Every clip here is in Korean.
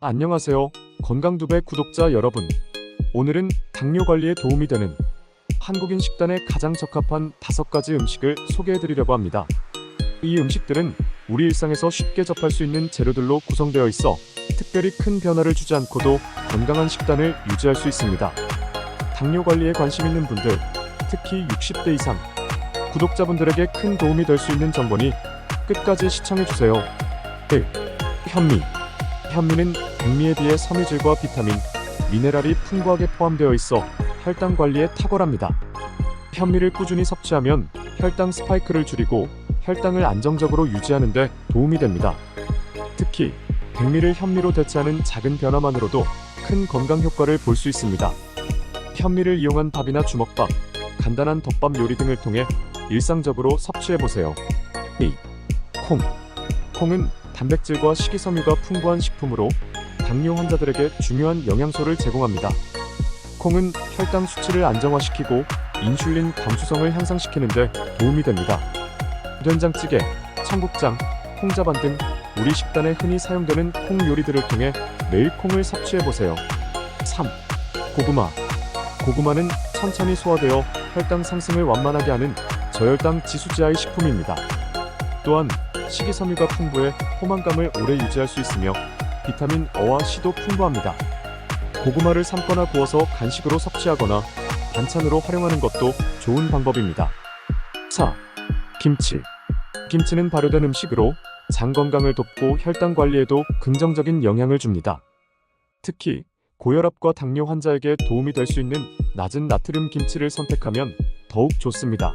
안녕하세요. 건강두배 구독자 여러분. 오늘은 당뇨 관리에 도움이 되는 한국인 식단에 가장 적합한 다섯 가지 음식을 소개해 드리려고 합니다. 이 음식들은 우리 일상에서 쉽게 접할 수 있는 재료들로 구성되어 있어 특별히 큰 변화를 주지 않고도 건강한 식단을 유지할 수 있습니다. 당뇨 관리에 관심 있는 분들, 특히 60대 이상 구독자분들에게 큰 도움이 될 수 있는 정보니 끝까지 시청해 주세요. 1. 현미 현미는 백미에 비해 섬유질과 비타민, 미네랄이 풍부하게 포함되어 있어 혈당 관리에 탁월합니다. 현미를 꾸준히 섭취하면 혈당 스파이크를 줄이고 혈당을 안정적으로 유지하는 데 도움이 됩니다. 특히 백미를 현미로 대체하는 작은 변화만으로도 큰 건강 효과를 볼 수 있습니다. 현미를 이용한 밥이나 주먹밥, 간단한 덮밥 요리 등을 통해 일상적으로 섭취해 보세요. 2. 콩. 콩은 단백질과 식이섬유가 풍부한 식품으로 당뇨 환자들에게 중요한 영양소를 제공합니다. 콩은 혈당 수치를 안정화시키고 인슐린 감수성을 향상시키는 데 도움이 됩니다. 된장찌개, 청국장, 콩자반 등 우리 식단에 흔히 사용되는 콩 요리들을 통해 매일 콩을 섭취해 보세요. 3. 고구마. 고구마는 천천히 소화되어 혈당 상승을 완만하게 하는 저혈당 지수지하의 식품입니다. 또한 식이섬유가 풍부해 포만감을 오래 유지할 수 있으며 비타민 어와 C도 풍부합니다. 고구마를 삶거나 구워서 간식으로 섭취하거나 반찬으로 활용하는 것도 좋은 방법입니다. 4. 김치. 김치는 발효된 음식으로 장 건강을 돕고 혈당 관리에도 긍정적인 영향을 줍니다. 특히 고혈압과 당뇨 환자에게 도움이 될 수 있는 낮은 나트륨 김치를 선택하면 더욱 좋습니다.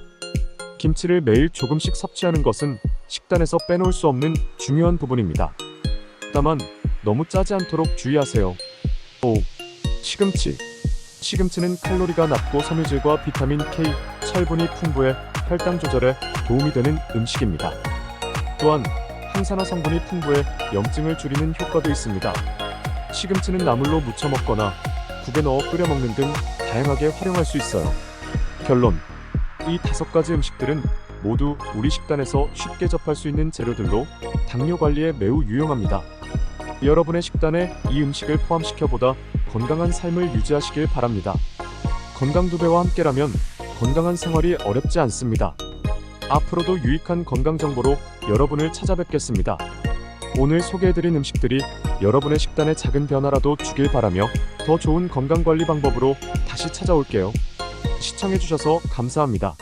김치를 매일 조금씩 섭취하는 것은 식단에서 빼놓을 수 없는 중요한 부분입니다. 다만 너무 짜지 않도록 주의하세요. 5. 시금치. 시금치는 칼로리가 낮고 섬유질과 비타민 K, 철분이 풍부해 혈당 조절에 도움이 되는 음식입니다. 또한 항산화 성분이 풍부해 염증을 줄이는 효과도 있습니다. 시금치는 나물로 무쳐 먹거나 국에 넣어 끓여 먹는 등 다양하게 활용할 수 있어요. 결론. 이 다섯 가지 음식들은 모두 우리 식단에서 쉽게 접할 수 있는 재료들로 당뇨 관리에 매우 유용합니다. 여러분의 식단에 이 음식을 포함시켜 보다 건강한 삶을 유지하시길 바랍니다. 건강 두 배와 함께라면 건강한 생활이 어렵지 않습니다. 앞으로도 유익한 건강 정보로 여러분을 찾아뵙겠습니다. 오늘 소개해드린 음식들이 여러분의 식단에 작은 변화라도 주길 바라며 더 좋은 건강 관리 방법으로 다시 찾아올게요. 시청해주셔서 감사합니다.